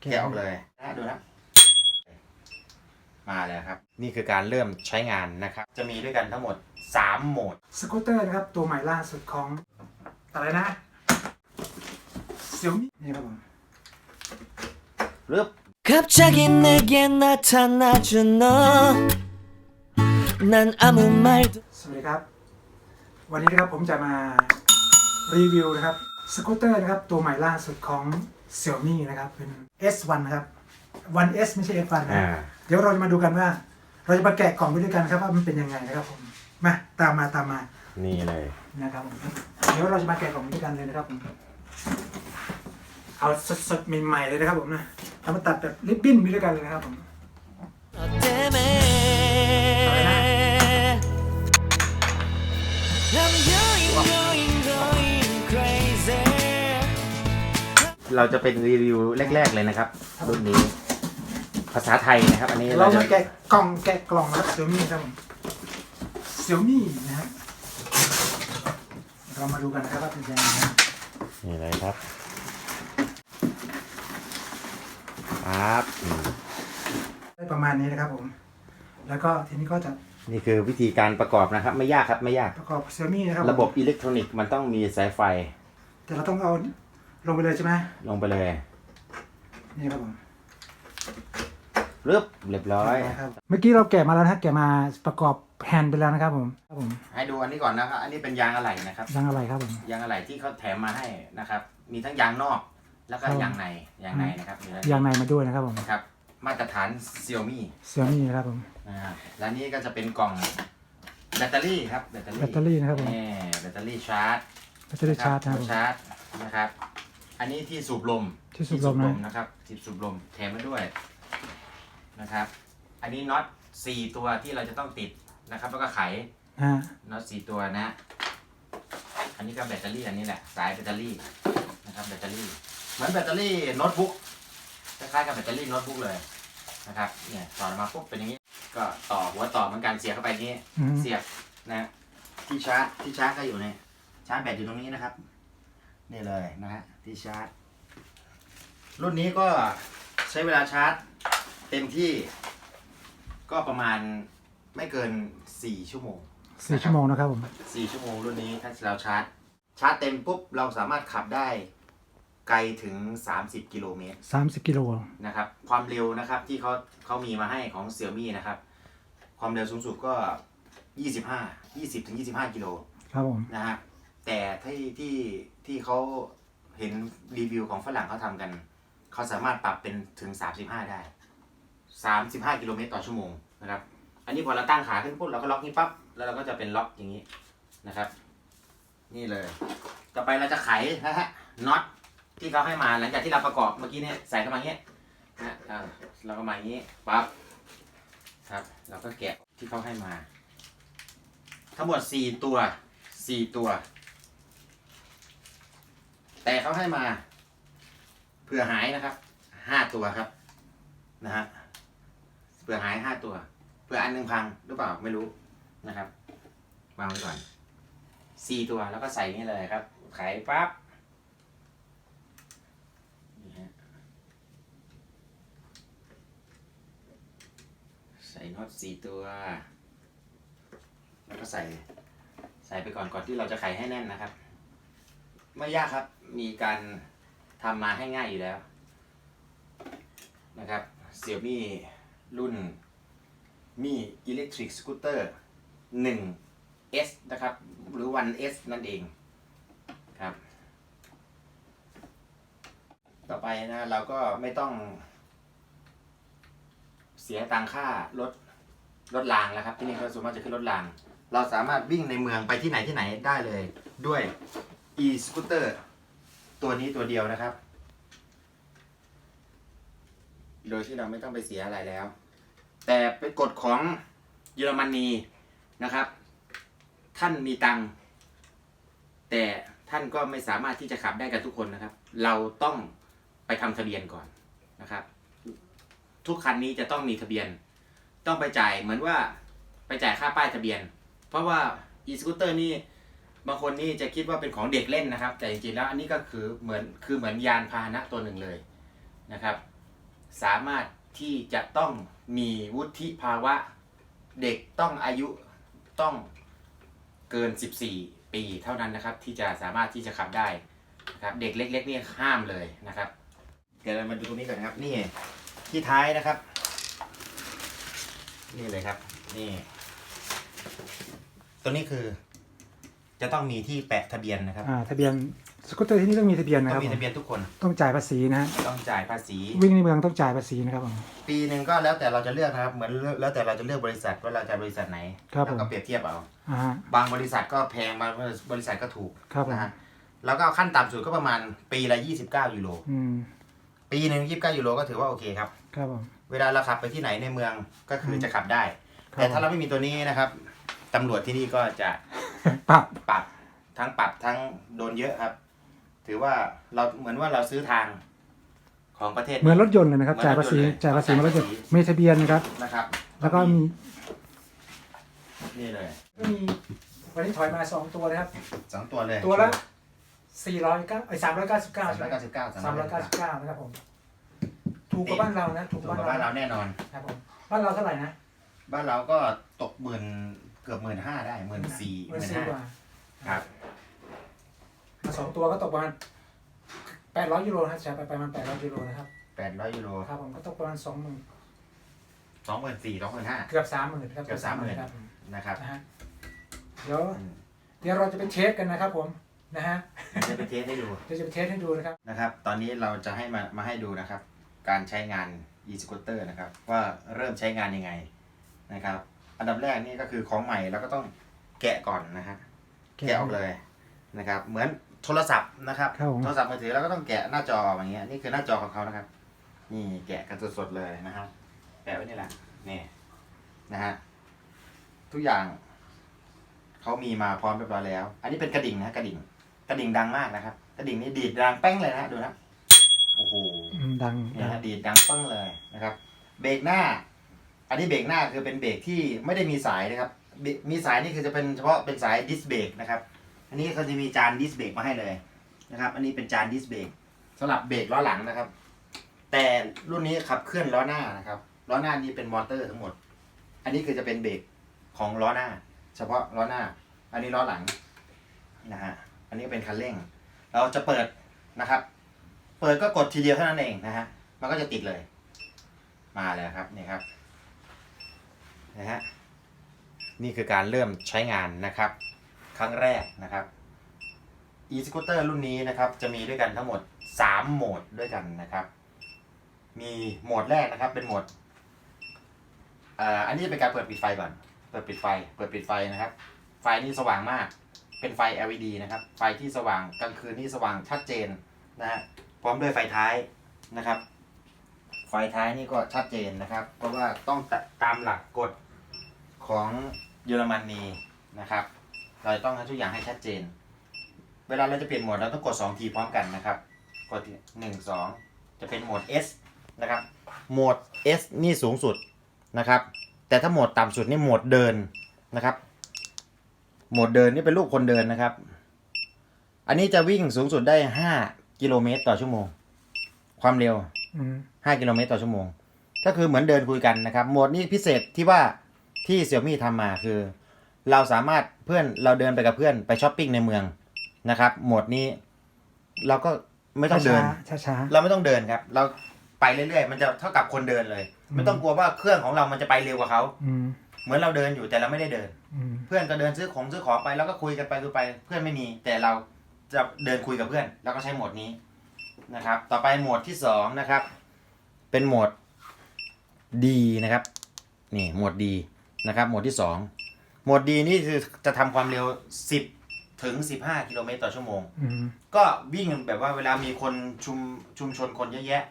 แกะออกเลยนะดูนะ มาแล้วครับ นี่คือการเริ่มใช้งานนะครับ จะมีด้วยกันทั้งหมด 3 โหมด สกูตเตอร์นะครับ ตัวใหม่ล่าสุดของ อะไรนะเซี่ยมี่นี่ครับผม เริ่ม 갑자기 내게 나타나준 너 난 아무 말도 สวัสดีครับ วันนี้นะครับผมจะมารีวิวนะครับสกูตเตอร์นะครับตัวใหม่ล่าสุดของ เสี่ยมี่นะครับเป็น S1 ครับ 1S ไม่ใช่ F1 นะเดี๋ยวเราจะมาดูกันว่า เราจะมาแกะกล่องไปด้วยกันครับว่ามันเป็นยังไงนะครับผมมาตามมาตามมานี่เลย นะครับผมเดี๋ยวเราจะมาแกะกล่องไปด้วยกันเลยนะครับผมเอาสดๆใหม่ๆเลยนะครับผมนะเรามาตัดแบบริบบิ้นไปด้วยกันเลยนะครับผม อะไรนะ เราจะเป็นรีวิวแรก ๆเลยนะครับรุ่นนี้ ภาษาไทยนะครับ อันนี้เราเราจะมาแกะกล่องแกะกล่องนะครับเซี่ยมี่ครับผมเซี่ยมี่นะฮะเรามาดูกันนะครับว่าเป็นยังไงนะนี่เลยครับครับอืมได้ประมาณนี้นะครับผม แล้วก็ทีนี้ก็จะนี่คือวิธีการประกอบนะครับ ไม่ยากครับไม่ยาก ประกอบเซี่ยมี่นะครับระบบอิเล็กทรอนิกส์มันต้องมีสายไฟ แต่เราต้องเอา ลงไปเลยใช่ไหมลงไปเลยนี่ครับผมรึบเรียบร้อย ครับ เมื่อกี้เราแกะมาแล้วนะฮะแกะมาประกอบแผ่นไปแล้วนะครับผมครับผมให้ดูอันนี้ก่อนนะครับ อันนี้เป็นยางอะไหล่นะครับยังอะไรครับผม ยางอะไหล่ที่เขาแถมมาให้นะครับ มีทั้งยางนอก แล้วก็ครับ ยางใน ยางในนะครับอยู่ด้านยางในมาด้วยนะครับผมนะครับ มาตรฐาน Xiaomi เซี่ยมี่นะครับผม นะฮะและนี่ก็จะเป็นกล่องแบตเตอรี่ครับ แบตเตอรี่แบตเตอรี่นะครับผม นี่แบตเตอรี่ชาร์จแบตเตอรี่ชาร์จนะครับผม ชาร์จนะครับ อันนี้ที่สูบลมที่สูบลมนะ นะครับที่สูบลมแถมมาด้วยนะครับ อันนี้น็อตสี่ตัวที่เราจะต้องติดนะครับ แล้วก็ไขฮะน็อตสี่ตัวนะ อันนี้ก็แบตเตอรี่อันนี้แหละสายแบตเตอรี่นะครับแบตเตอรี่เหมือนแบตเตอรี่โน้ตบุ๊กคล้ายๆกับแบตเตอรี่โน้ตบุ๊กเลยนะครับเนี่ยต่อออกมาปุ๊บเป็นอย่างนี้ ก็ต่อหัวต่อเหมือนกันเสียบเข้าไปอย่างนี้ อืมเสียบนะที่ชาร์จที่ชาร์จก็อยู่ในชาร์จแบตอยู่ตรงนี้นะครับ นี่เลยนะฮะที่ชาร์จ รุ่นนี้ก็ใช้เวลาชาร์จเต็มที่ก็ประมาณไม่เกิน 4 ชั่วโมงสี่ชั่วโมงนะครับผมสี่ชั่วโมงรุ่นนี้ถ้าเราชาร์จ ชาร์จเต็มปุ๊บเราสามารถขับได้ไกลถึง 30 กิโลเมตรสามสิบกิโลนะครับ ความเร็วนะครับที่เขาเขามีมาให้ของ Xiaomi นะครับ ความเร็วสูงสุดก็ 25 20ถึง25 กิโลครับผมนะฮะ แต่ที่ที่ที่เขาเห็นรีวิวของฝรั่งเขาทำกัน เขาสามารถปรับเป็นถึง 35 ได้ 35 กิโลเมตรต่อชั่วโมงนะครับ อันนี้พอเราตั้งขาขึ้นปุ๊บเราก็ล็อกนี้ปั๊บแล้วเราก็จะเป็นล็อกอย่างนี้นะครับ นี่เลย ต่อไปเราจะไขนะฮะน็อตที่เขาให้มาหลังจากที่เราประกอบเมื่อกี้เนี่ยใส่เข้ามาอย่างเงี้ยนะฮะอ่าเราก็มาอย่างนี้ปั๊บครับ เราก็แกะที่เขาให้มา ทั้งหมดสี่ตัวสี่ตัว แต่เขาให้มาเผื่อหายนะครับห้าตัวครับ นะฮะเผื่อหายห้าตัวเผื่ออันหนึ่งพังหรือเปล่าไม่รู้นะครับวางไว้ก่อนสี่ตัวแล้วก็ใส่นี่เลยครับไขปั๊บใส่น็อตสี่ตัว แล้วก็ใส่ ใส่ไปก่อนก่อนที่เราจะไขให้แน่นนะครับ ไม่ยากครับ มีการทำมาให้ง่ายอยู่แล้ว นะครับ Xiaomi รุ่นมี Electric Scooter 1S นะครับ หรือ 1S นั่นเองครับ ต่อไปนะเราก็ไม่ต้อง เสียตังค่ารถรถรางแล้วครับ ที่นี่ก็ส่วนมากจะขึ้นรถราง เราสามารถวิ่งในเมืองไปที่ไหนที่ไหนได้เลยด้วย e-scooter ตัวนี้ตัวเดียวนะครับ โดยที่เราไม่ต้องไปเสียอะไรแล้ว แต่เป็นกฎของเยอรมนีนะครับ ท่านมีตังแต่ท่านก็ไม่สามารถที่จะขับได้กันทุกคนนะครับ เราต้องไปทำทะเบียนก่อนนะครับ ทุกคันนี้จะต้องมีทะเบียน ต้องไปจ่ายเหมือนว่าไปจ่ายค่าป้ายทะเบียน เพราะว่า e-scooter นี่ บางคนนี่จะคิดว่าเป็นของเด็กเล่นนะครับ แต่จริงๆแล้วอันนี้ก็คือเหมือนคือเหมือนยานพาหนะตัวหนึ่งเลยนะครับ สามารถที่จะต้องมีวุฒิภาวะเด็กต้องอายุต้องเกิน 14 ปีเท่านั้นนะครับ ที่จะสามารถที่จะขับได้นะครับเด็กเล็ก ๆ นี่ห้ามเลยนะครับ เดี๋ยวเรามาดูตรงนี้ก่อนนะครับ นี่ที่ท้ายนะครับ นี่เลยครับ นี่ ตัวนี้คือ จะต้องมีที่แปะทะเบียนนะครับ อ่าทะเบียนสกูตเตอร์ที่นี่ต้องมีทะเบียนนะต้คอรับงมีผมทะเบียนทุกคนต้องจ่ายภาษีนะฮะต้องจ่ายภาษี วิ่งในเมืองต้องจ่ายภาษีนะครับผม ปีหนึ่งก็แล้วแต่เราจะเลือกนะครับ เหมือนแล้วแต่เราจะเลือกบริษัทว่าเราจะบริษัทไหนครับแล้วผมก็เปรียบเทียบเอา อ่าฮะ บางบริษัทก็แพงบางบริษัทก็ถูกครับผม นะฮะแล้วก็ขั้นต่ำสุดก็ประมาณปีละ 29 ยูโร อืมปีหนึ่ง29 ยูโรก็ถือว่าโอเคครับ ครับผม เวลาเราขับไปที่ไหนในเมืองก็คืออมจะขับได้ ครับแต่ถ้าเราไม่มีตัวนี้นะครับ ตำรวจที่นี่ก็จะปรับปรับทั้งปรับทั้งโดนเยอะครับ ถือว่าเราเหมือนว่าเราซื้อทางของประเทศ เหมือนรถยนต์เลยนะครับเหมือนจ่ายภาษีรถยนต์เลยจ่ายภาษีเหมือนรถยนต์จ่ายภาษีมีทะเบียนนะครับ นะครับ แล้วก็มี นี่เลย ก็มี วันนี้ถอยมาสองตัวนะครับ สองตัวเลย ตัวละสี่ร้อยเก้าไอ้สามร้อยเก้าสิบเก้าสามใช่ไหร้มอยเก้าสิบเก้าสามร้อยเก้าสิบเก้านะครับผม ถูกกว่าบ้านเรานะ ถูกถูกกว่ากับบ้าบ้านนเราเราแน่นอน ครับผม บ้านเราเท่าไหร่นะ บ้านเราก็ตกหมื่นเกือบหมื่นห้าได้หมื่นสี่หมันมื่นสี่ห้ากว่าครับมาสองตัวก็ตกประมาณแปดร้อยยูโรนะครับใช้ไปประมาณแปดร้อยยูโรนะครับแปดร้อยยูโรครับผมก็ตกประมาณสองหมื่นสองหมื่นสี่สองหมื่นห้า เกือบสามหมื่นครับเกือบ30,000 ครับผมนะครับนะฮะเดี๋ยวอืมเดี๋ยวเราจะไปเทสกันนะครับผมนะฮะจะไปเทสให้ดู เดี๋ยวจะไปเทสให้ดูนะครับ นะครับ ตอนนี้เราจะให้มามาให้ดูนะครับ การใช้งาน e-scooter นะครับ ว่าเริ่มใช้งานยังไงนะครับ อันดับแรกนี่ก็คือของใหม่เราก็ต้องแกะก่อนนะฮะแกะแกะออกเลยนะครับ เหมือนโทรศัพท์นะครับครับผม โทรศัพท์มือถือเราก็ต้องแกะหน้าจออย่างเงี้ยนี่คือหน้าจอของเขานะครับ นี่แกะกันสดๆเลยนะครับแปะไว้นี่แหละนี่นะฮะทุกอย่างเขามีมาพร้อมเรียบร้อยแล้ว อันนี้เป็นกระดิ่งนะกระดิ่ง กระดิ่งดังมากนะครับ กระดิ่งนี่ดีดดังแป้งเลยนะดูนะโอ้โห อืมดังเนี่ยฮะดีดดังปึ้งเลยนะครับ เบรกหน้า อันนี้เบรกหน้าคือเป็นเบรกที่ไม่ได้มีสายนะครับ มีสายนี่คือจะเป็นเฉพาะเป็นสายดิสเบรกนะครับ อันนี้เขาจะมีจานดิสเบรกมาให้เลยนะครับ อันนี้เป็นจานดิสเบรกสำหรับเบรกล้อหลังนะครับ แต่รุ่นนี้ขับเคลื่อนล้อหน้านะครับล้อหน้านี่เป็นมอเตอร์ทั้งหมด อันนี้คือจะเป็นเบรกของล้อหน้า เฉพาะล้อหน้า อันนี้ล้อหลังนะฮะ อันนี้เป็นคันเร่ง เราจะเปิดนะครับ เปิดก็กดทีเดียวเท่านั้นเองนะฮะ มันก็จะติดเลย มาเลยครับนี่ครับ นะฮะนี่คือการเริ่มใช้งานนะครับ ครั้งแรกนะครับ e-scooter รุ่นนี้นะครับจะมีด้วยกันทั้งหมด 3 โหมดด้วยกันนะครับ มีโหมดแรกนะครับเป็นโหมดอันนี้จะเป็นการเปิดปิดไฟก่อน เปิดปิดไฟ เปิดปิดไฟนะครับ ไฟนี่สว่างมาก เป็นไฟ LED นะครับ ไฟที่สว่างกลางคืนนี่สว่างชัดเจนนะฮะ พร้อมด้วยไฟท้ายนะครับ ไฟท้ายนี่ก็ชัดเจนนะครับ เพราะว่าต้องตตามหลักกฎ ของเยอรมนีนะครับ เราจะต้องทำทุกอย่างให้ชัดเจน เวลาเราจะเปลี่ยนโหมดเราต้องกด2ทีพร้อมกันนะครับ กดหนึ่งสองจะเป็นโหมด S นะครับ โหมด S นี่สูงสุดนะครับ แต่ถ้าโหมดต่ำสุดนี่โหมดเดินนะครับ โหมดเดินนี่เป็นรูปคนเดินนะครับ อันนี้จะวิ่งสูงสุดได้ 5 กิโลเมตรต่อชั่วโมง ความเร็วอืม5กิโลเมตรต่อชั่วโมง ก็คือเหมือนเดินคุยกันนะครับ โหมดนี้พิเศษที่ว่า ที่เสี่ยมี่ทำมาคือ เราสามารถเพื่อนเราเดินไปกับเพื่อนไปช้อปปิ้งในเมืองนะครับ โหมดนี้ เราก็ไม่ต้องเดินช้าๆช้าเราไม่ต้องเดินครับ เราไปเรื่อยๆ มันจะเท่ากับคนเดินเลย ไม่ต้องกลัวว่าเครื่องของเรามันจะไปเร็วกว่าเขาๆอืมเหมือนเราเดินอยู่แต่เราไม่ได้เดินอืมเพื่อนก็เดินซื้อของซื้อของไปแล้วก็คุยกันไปคุยไปเพื่อนไม่มี แต่เราจะเดินคุยกับเพื่อน แล้วก็ใช้โหมดนี้นะครับ ต่อไปโหมดที่สองนะครับ เป็นโหมดดีนะครับ นี่โหมดดี นะครับโหมดที่สองโหมดดีนี่คือจะทำความเร็ว 10 ถึง 15 กิโลเมตรต่อชั่วโมงอืมก็วิ่งแบบว่าเวลามีคนชุมชุมชนคนเยอะแยะ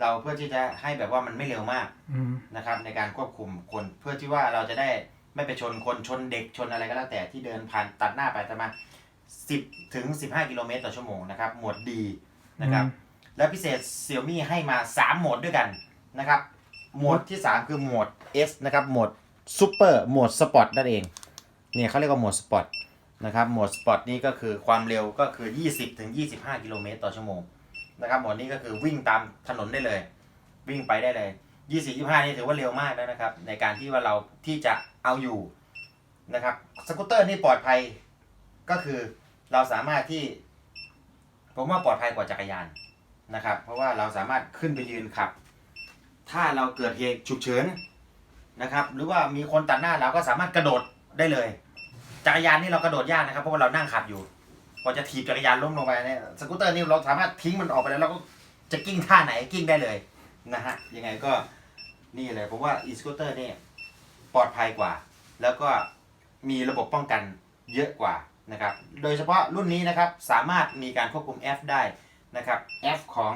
เราเพื่อที่จะให้แบบว่ามันไม่เร็วมากอืมนะครับ ในการควบคุมคนเพื่อที่ว่าเราจะได้ไม่ไปชนคนชนเด็กชนอะไรก็แล้วแต่ที่เดินผ่านตัดหน้าไปแต่มา 10 ถึง 15 กิโลเมตรต่อชั่วโมงนะครับ หมวดดีนะครับ และพิเศษ Xiaomi ให้มา 3 โหมดด้วยกันนะครับ โหมดที่ 3 คือโหมด S นะครับ โหมด Super โหมด Sport นั่นเอง เนี่ยเขาเรียกว่าโหมด Sport นะครับ โหมด Sport นี่ก็คือความเร็วก็คือ 20ถึง25 กิโลเมตรต่อชั่วโมงนะครับโหมดนี้ก็คือวิ่งตามถนนได้เลย วิ่งไปได้เลยยี่สี่ยี่ห้านี่ถือว่าเร็วมากแล้วนะครับ ในการที่ว่าเราที่จะเอาอยู่นะครับสกูตเตอร์นี่ปลอดภัยก็คือเราสามารถที่ ผมว่าปลอดภัยกว่าจักรยานนะครับ เพราะว่าเราสามารถขึ้นไปยืนขับ ถ้าเราเกิดเหตุฉุกเฉิน นะครับ หรือว่ามีคนตัดหน้าเราก็สามารถกระโดดได้เลย จักรยานนี่เรากระโดดยากนะครับ เพราะว่าเรานั่งขับอยู่พอจะถีบจักรยานล้มลงไปเนี่ยสกูตเตอร์นี่เราสามารถทิ้งมันออกไปแล้วเราก็จะกิ้งท่าไหนกิ้งได้เลยนะฮะยังไงก็นี่เลยผมว่าอีสกูตเตอร์นี่ปลอดภัยกว่า แล้วก็มีระบบป้องกันเยอะกว่านะครับ โดยเฉพาะรุ่นนี้นะครับสามารถมีการควบคุมแอปได้นะครับแอปของ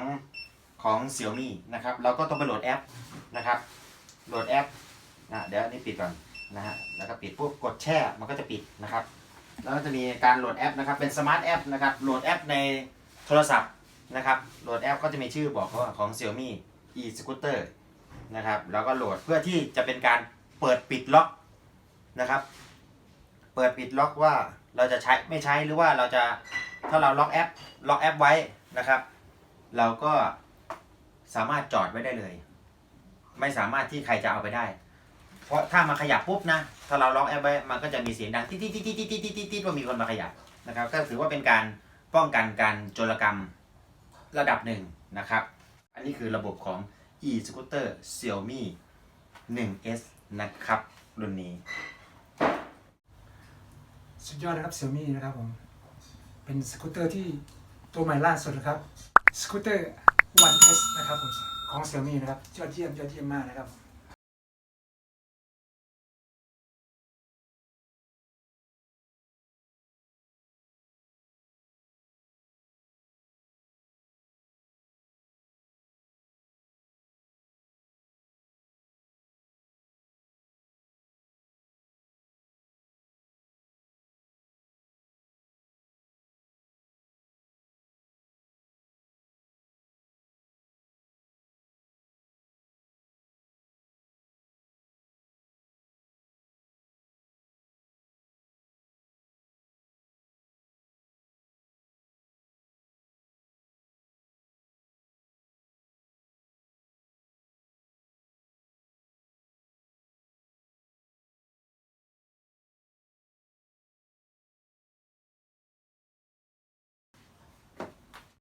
ของ Xiaomi นะครับ เราก็ต้องไปโหลดแอปนะครับ โหลดแอป นะเดี๋ยวอันนี้ปิดก่อนนะฮะแล้วก็ปิดปุ๊บกดแช่มันก็จะปิดนะครับ แล้วก็จะมีการโหลดแอปนะครับเป็นสมาร์ทแอปนะครับโหลดแอปในโทรศัพท์นะครับโหลดแอปก็จะมีชื่อบอกว่าของ Xiaomi e scooter นะครับแล้วก็โหลดเพื่อที่จะเป็นการเปิดปิดล็อกนะครับ เปิดปิดล็อกว่าเราจะใช้ไม่ใช้หรือว่าเราจะถ้าเราล็อกแอปล็อกแอปไว้นะครับ เราก็สามารถจอดไว้ได้เลย ไม่สามารถที่ใครจะเอาไปได้ เพราะถ้ามาขยับปุ๊บนะถ้าเราล็อกแอปไว้มันก็จะมีเสียงดังติ๊ดติ๊ดติ๊ดติ๊ดติ๊ดติ๊ดติ๊ดติ๊ดว่ามีคนมาขยับนะครับก็ถือว่าเป็นการป้องกันการโจรกรรมระดับหนึ่งนะครับ อันนี้คือระบบของ e-scooter Xiaomi 1s นะครับ รุ่นนี้ สุดยอดนะครับเซี่ยมี่นะครับผม เป็นสกูตเตอร์ที่ตัวใหม่ล่าสุดนะครับ สกูตเตอร์ 1S นะครับผม ของเซี่ยมี่นะครับ ยอดเยี่ยม ยอดเยี่ยมมากนะครับผม